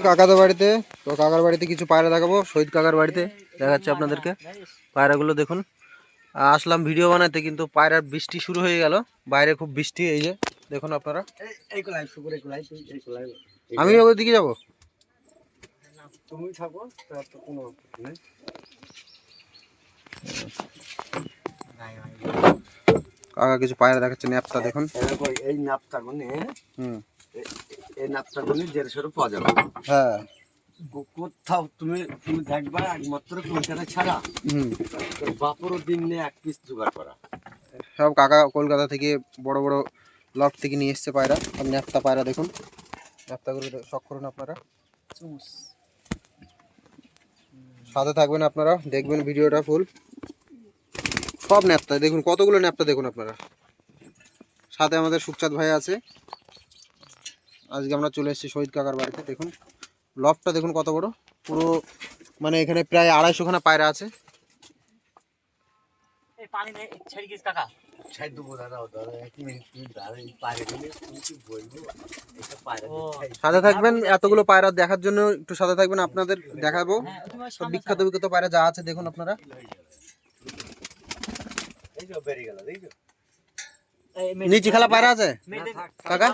কাকাদের বাড়িতে তো কাকার বাড়িতে কিছু পায়রা দেখাবো শহীদ কাকার বাড়িতে দেখাচ্ছে আপনাদেরকে। পায়রাগুলো দেখুন। আসলাম ভিডিও বানাতে কিন্তু পায়রার বৃষ্টি শুরু হয়ে গেল। বাইরে খুব বৃষ্টি এই যে দেখুন আপনারা। আমি ওই দিকে যাব? তুমি থাকো কোনো কাকা কিছু পায়রা দেখাচ্ছে ন্যাপটা দেখুন। এই নাপটা গুনে হুম। এই নাপটা গুনে দেড় সরু পাওয়া যাবে। হ্যাঁ। কোথাও তুমি তুমি দেখবা একমাত্র কলকাতা ছাড়া। হুম। তোর বাপরও দিন নিয়ে এক পিস জোগাড় করা। সব কাকা কলকাতা থেকে বড় বড় লফট থেকে নিয়ে এসছে পায়রা। সব ন্যাপটা পায়রা দেখুন। ন্যাপটাগুলো শখ করুন আপনারা। সাথে থাকবেন আপনারা দেখবেন ভিডিওটা ফুল। সব ন্যাপটা দেখুন কতগুলো ন্যাপটা দেখুন আপনারা। সাথে আমাদের সুখচাঁদ ভাই আছে। আজকে আমরা চলে এসেছি শহীদ কাকার বাড়িতে দেখুন। লফটটা দেখুন কত বড়। পুরো মানে এখানে প্রায় পায়রা আছে। দাদা এই পায়রা ও। সাথে থাকবেন এতগুলো পায়রা দেখার জন্য একটু সাথে থাকবেন আপনাদের দেখাবো। হ্যাঁ ওই সব বিখ্যাত বিখ্যাত পায়রা যা আছে দেখুন আপনারা এই যে বেরিয়ে গেল দেখছ এই মেয়ে- নিচে খেলা পায়রা আছে? কাকা?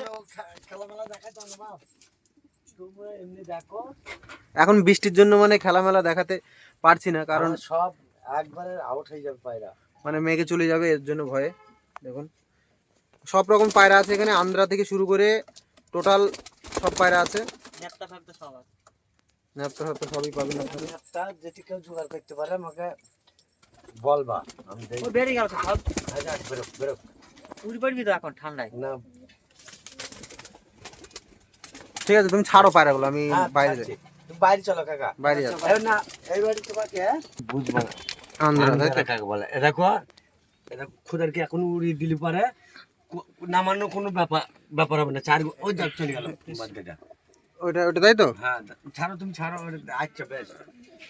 এখন বৃষ্টির জন্য মানে খেলামেলা দেখাতে পারছি না কারণ সব একবারে আউট হয়ে যাবে পায়রা। মানে মেঘে চলে যাবে এর জন্য ভয়ে। দেখুন। সব রকম পায়রা আছে এখানে। আন্ধ্রা থেকে শুরু করে টোটাল সব পায়রা আছে। নেপটা ফেপটা সব আছে। ন্যাপটা ফ্যাপটা সবই পাবেন একটা যদি কেউ জোগাড় করতে পারে আমাকে বলবা। আমি বেরিয়ে গেল সব। আচ্ছা, বেরো বেরো উড়ি পড়বি তো এখন ঠান্ডায়। না। ঠিক আছে তুমি ছাড়ো পায়রাগুলো আমি হ্যাঁ, বাইরে। যাই। তুমি বাইরে চলো কাকা। বাইরে এই না এই বাড়ি তোমাকে বুঝবা না। আন্ধ্রা কাকা বলে? এ দেখো এটা খুদারকে এখন উড়িয়ে দিলে পারে? কো- নামানো কোনো ব্যাপার ব্যাপার হবে না। চার ওই যাক চলে গেল। বাদ্যটা ওইটা ওইটা তাই তো? হ্যাঁ ছাড়ো তুমি ছাড়ো আচ্ছা বেশ।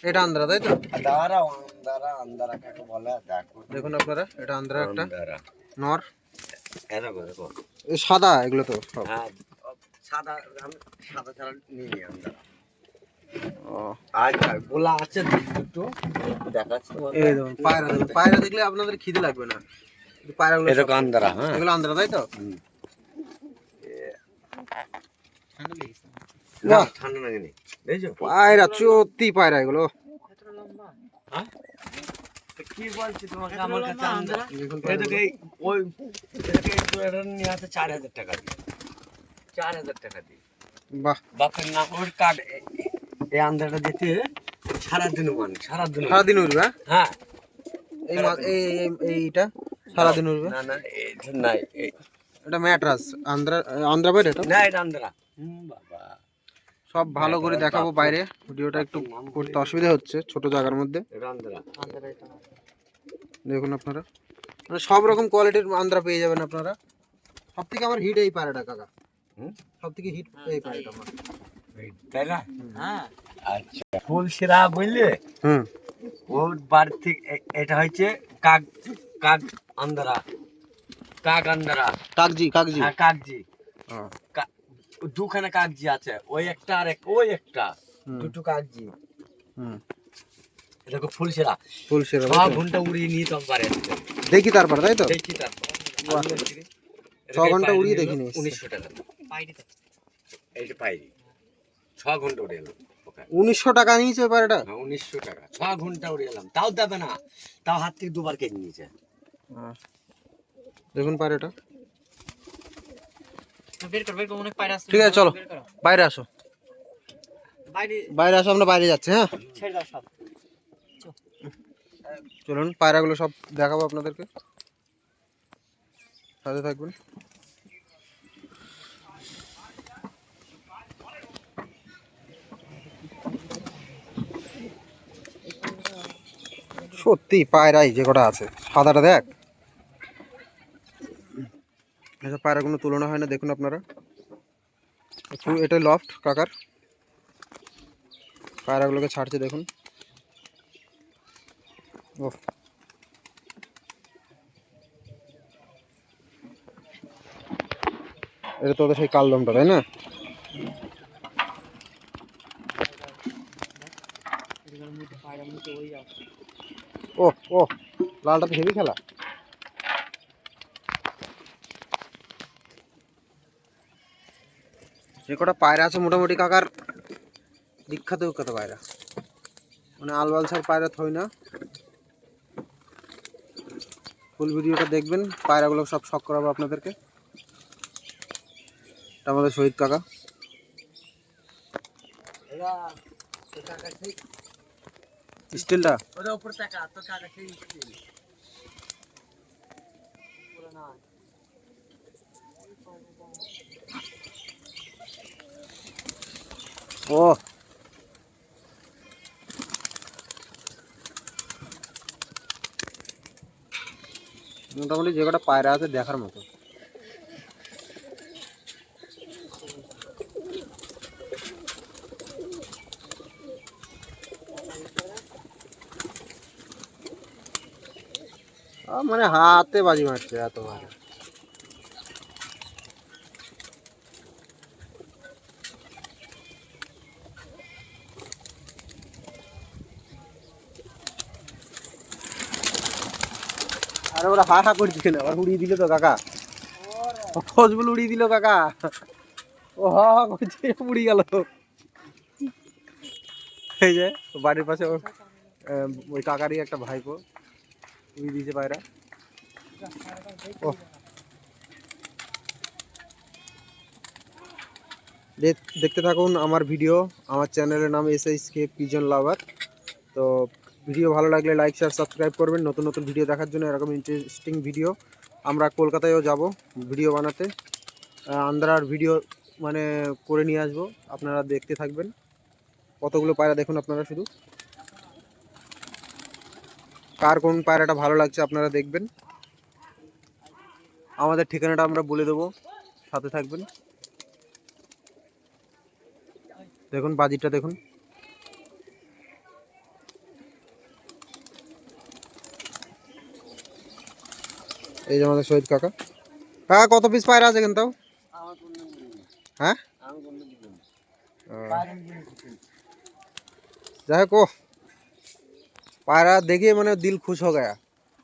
এটা আন্ধ্রা তাই তো? দাঁড়া আন্দারা আন্দারা কাকে বলে? দেখো। দেখুন আপনারা এটা আন্ধ্রা একটা। আন্দারা। নর। সাদা এগুলো তো সাদা সাদা ছাড়া নিয়ে নিই আন্দারা গোলা আছে দুটো দেখাচ্ছি তোমাকে। এই দেখুন পায়রা দেখলে আপনাদের খিদে লাগবে না। পায়রাগুলো এ আন্দারা হ্যাঁ। এগুলো আন্ধ্রা তাই তো? না ঠান্ডা লাগেনি। পায়রা সত্যি পায়রা এগুলো। লম্বা? হ্যাঁ? কি বলছি তোমাকে? আমার কাছে আন্দ্রা? এটাকে ওই এটাকে নিয়ে আসে চার হাজার টাকা দিয়ে। চার হাজার টাকা দিয়ে। বাহ। বাপের নাম ওর কার্ড এই আন্দাটা যেতে সারাদিন মানে সারাদিন সারাদিন উঠবে হ্যাঁ? হ্যাঁ। এই এই এই- এইটা সারাদিন উঠবে না না এটা নাই এই- এটা ম্যাট্রাস আন্ধ্রা আন্ধ্রা বাইরে এটা? না এটা আন্দারা। হুম বাবা। সব ভালো করে দেখাবো বাইরে। ভিডিওটা একটু করতে অসুবিধা হচ্ছে ছোট জায়গার মধ্যে। দেখুন আপনারা। মানে সব রকম কোয়ালিটির আন্দ্রা পেয়ে যাবেন আপনারা। সব থেকে আমার হিট এই পায়রাটা কাকা? সব থেকে হিট এই পায়রাটা আমার। তাই না? হ্যাঁ। আচ্ছা। ফুল সিরা বুঝলে? হুম। ওর বাড়ি থেকে এটা হচ্ছে কাক কাক আন্দারা। কাক আন্দারা। কাগজি কাগজি হ্যাঁ কাকজি। দুখানা কাগজি আছে ওই একটা আর এক ওই একটা। দুটো কাগজি। হুম। দেখো ফুল সিরা। ফুল সেরা ছ ঘণ্টা উড়িয়ে নিয়ে তো পারে দেখি তারপর তাই তো? দেখি তারপর। ছ ঘণ্টা উড়িয়ে দেখি নিয়েছি। উনিশশো টাকা। তো। এইটা পাইনি। ছ ঘণ্টা উড়ে এলাম ওখানে উনিশশো টাকা নিয়েছে ওই পায়রাটা হ্যাঁ উনিশশো টাকা। ছ ঘণ্টা উড়ে এলাম। তাও দেবে না। তাও হাত থেকে দুবার কেটে নিয়েছে। দেখুন পায়রাটা বের কর বের কর অনেক পায়রা আছে ঠিক আছে, চলো। বাইরে আসো। বাইরে আসো আমরা বাইরে যাচ্ছি হ্যাঁ? চলুন পায়রাগুলো সব দেখাবো আপনাদেরকে। সাথে থাকবেন। সত্যি পায়রাই যে কটা আছে। সাদাটা দেখ। এসব পায়রা কোনো তুলনা হয় না, দেখুন আপনারা। এটা লফট কাকার। পায়রাগুলোকে ছাড়ছে, দেখুন। ওহ এটা তোদের সেই কালদমটা তাই না? ও ও লালটা তো হেভি খেলা। যে কটা পায়রা আছে মোটামুটি কাকার। বিখ্যাত বিখ্যাত পায়রা। মানে আলবালসার পায়রা থই না। ফুল ভিডিওটা দেখবেন পায়রাগুলো সব শখ করাবো আপনাদেরকে। এটা আমাদের শহীদ কাকা। স্টিলটা? ওদের উপর টাকা তোর কাকা সেই স্টিল। না ও মোটামুটি যে কটা পায়রা আছে দেখার মতো আহ, মানে হাতে বাজি মারছে এত পায়রা আরে ওরা হা হা করছে না আবার উড়িয়ে দিল তো কাকা। ফজবুল উড়িয়ে দিল কাকা। ও হা হা করছে উড়িয়ে গেল। এই যে বাড়ির পাশে ওর, আহ, ওই কাকারই একটা ভাইপো। উড়িয়ে দিয়েছে পায়রা। ও। দেখ- দেখতে থাকুন আমার ভিডিও। আমার চ্যানেলের নাম S S K pigeon lover. তো ভিডিও ভালো লাগলে লাইক শেয়ার সাবস্ক্রাইব করবেন। নতুন নতুন ভিডিও দেখার জন্য এরকম ইন্টারেস্টিং ভিডিও আমরা কলকাতায়ও যাব ভিডিও বানাতে। আন্ধ্রার ভিডিও মানে করে নিয়ে আসব। আপনারা দেখতে থাকবেন। কতগুলো পায়রা দেখুন আপনারা শুধু। কার কোন পায়রাটা ভালো লাগছে আপনারা দেখবেন। আমাদের ঠিকানাটা আমরা বলে দেবো। সাথে থাকবেন। দেখুন বাজিটা দেখুন। এই যে আমাদের শহীদ কাকা। কাকা কত পিস পায়রা আছে কিন্তু হ্যাঁ? যাই হোক ও পায়রা দেখে মানে দিল খুশ হয়ে গয়া।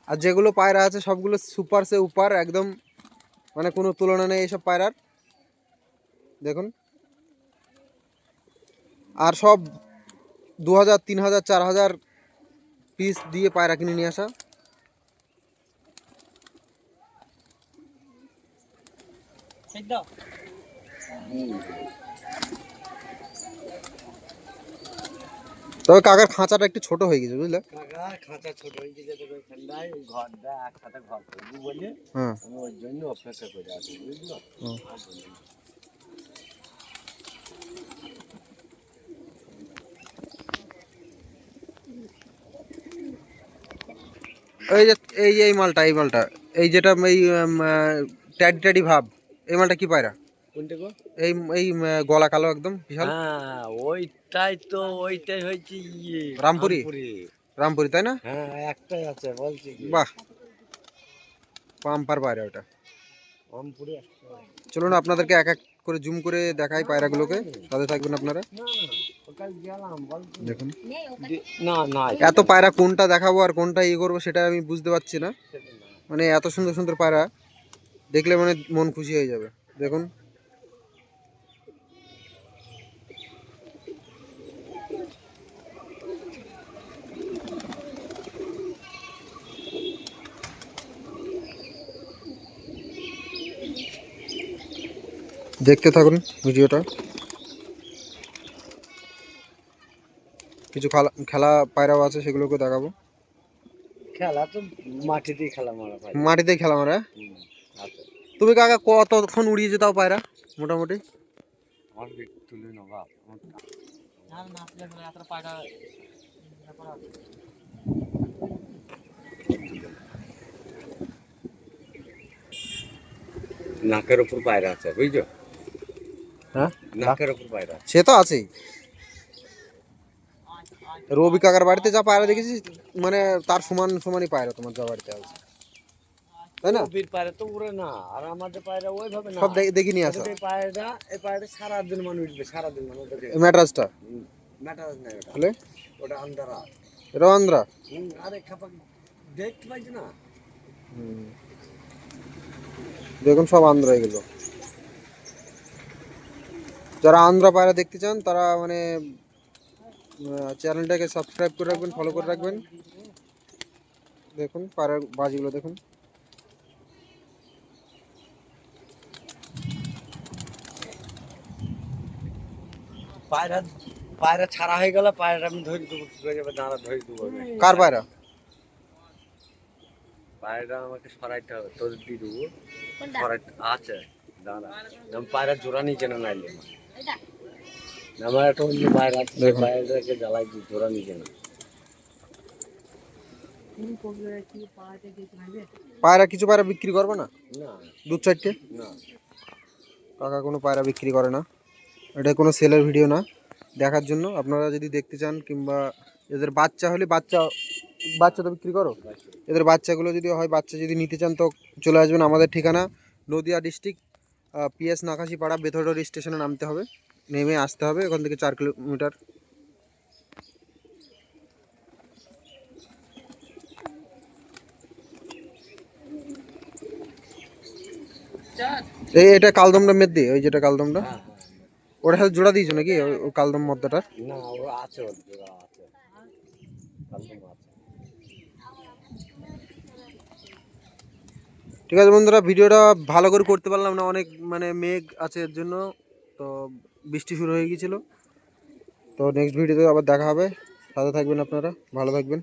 আর যেগুলো পায়রা আছে সবগুলো সুপার সে উপার একদম মানে কোনো তুলনা নেই এইসব পায়রার। দেখুন। আর সব দু হাজার তিন হাজার চার হাজার পিস দিয়ে পায়রা কিনে নিয়ে আসা। দাও তবে কাকার খাঁচাটা একটু ছোট হয়ে গেছে বুঝলে? কাকা খাঁচা ছোট হয়ে গেছে তোকে ঠান্ডায় ওই ঘরটা একসাথে ঘর করব বলে হ্যাঁ। আমি ওই জন্য অপেক্ষা করে আছি বুঝলো। এই যে এই যে এই মালটা এই মালটা এই যেটা এই ট্যাডি ট্যাডি ভাব। এই মালটা কি পায়রা? কোনটা গো? এই এই গলা কালো একদম বিশাল। হ্যাঁ ওইটাই তো ওইটাই হয়েছে ইয়ে রামপুরি? রামপুরি। তাই না? হ্যাঁ একটাই আছে বলছি বাহ। পাম্পার পায়রা ওটা। রামপুরি চলুন আপনাদেরকে এক এক করে জুম করে দেখাই পায়রাগুলোকে। সাথে থাকবেন আপনারা। দেখুন। না না এত পায়রা কোনটা দেখাবো আর কোনটা ইয়ে করব সেটা আমি বুঝতে পারছি না। মানে এত সুন্দর সুন্দর পায়রা। দেখলে মানে মন খুশি হয়ে যাবে। দেখুন। দেখতে থাকুন ভিডিওটা। কিছু খেলা খেলা পায়রাও আছে সেগুলোকে দেখাবো। খেলা তো মাটিতেই খেলা মারা ভাই মাটিতে খেলা মারা? তুমি কাকা কতক্ষণ উড়িয়ে যেতাও পায়রা? মোটামুটি? আমার বিট তুলে না বাপ আমার- না না আসলে এখানে এত পায়রা ইয়ে। নাকের উপর পায়রা আছে বুঝছ? হ্যাঁ? নাকের উপর পায়রা সে তো আছেই। রবি কাকার বাড়িতে যা পায়রা দেখেছি মানে তার সমান সমানই পায়রা তোমার যা বাড়িতে আছে। তাই না? পায়রা তো উড়ে না আর আমাদের পায়রা ওইভাবে না। সব দেখে- দেখে নিয়ে আসা। এই পায়রা এই পায়রা সারাদিন মানুষ উঠবে মানুষ ম্যাট্রাসটা? ম্যাটার নাই ওটা। তাহলে ওটা আন্ধারা। এটা আন্দ্রা? হুম, আরে খাপা দেখতে পাইছি না? দেখুন সব আন্ধ্রা এগুলো। যারা আন্ধ্রা পায়রা দেখতে চান তারা মানে চ্যানেলটাকে সাবস্ক্রাইব করে রাখবেন ফলো করে রাখবেন। দেখুন পায়রার বাজিগুলো দেখুন। পায়রা পায়রা ছাড়া হয়ে গেলে পায়রা আমি ধরে দেবো কি করে যাবে দাঁড়া ধরে দেবো কার পায়রা? পায়রা আমাকে সরাইতে হবে তোর দিয়ে দেবো। সরাইতে আছে দাঁড়া। আমি পায়রা জোড়া নিয়ে কেন নাইলে আমার। একটা অন্য পায়রা পায়রাকে জ্বালাই দিই জোড়া নিয়ে কেন। পায়রা কিছু পায়রা বিক্রি করবে না? না। দু চারটে? না। কাকা কোনো পায়রা বিক্রি করে না? এটা কোনো সেলের ভিডিও না। দেখার জন্য আপনারা যদি দেখতে চান কিংবা এদের বাচ্চা হলে বাচ্চা বাচ্চা তো বিক্রি করো। এদের বাচ্চাগুলো যদি হয় বাচ্চা যদি নিতে চান তো চলে আসবেন আমাদের ঠিকানা নদিয়া ডিস্ট্রিক্ট পিএস নাকাশি পাড়া বেথরডোর স্টেশনে নামতে হবে। নেমে আসতে হবে ওখান থেকে চার কিলোমিটার। এই এটা কালদমটা মেদ ওই যেটা কালদমটা। ওটার সাথে জোড়া দিয়েছ নাকি? কালদম মদ্দাটার না ও আছে ওর জোড়া আছে। কালকে আছে। ঠিক আছে বন্ধুরা ভিডিওটা ভালো করে করতে পারলাম না। অনেক মানে মেঘ আছে এর জন্য। তো বৃষ্টি শুরু হয়ে গিয়েছিল। তো নেক্সট ভিডিওতে আবার দেখা হবে। সাথে থাকবেন আপনারা। ভালো থাকবেন।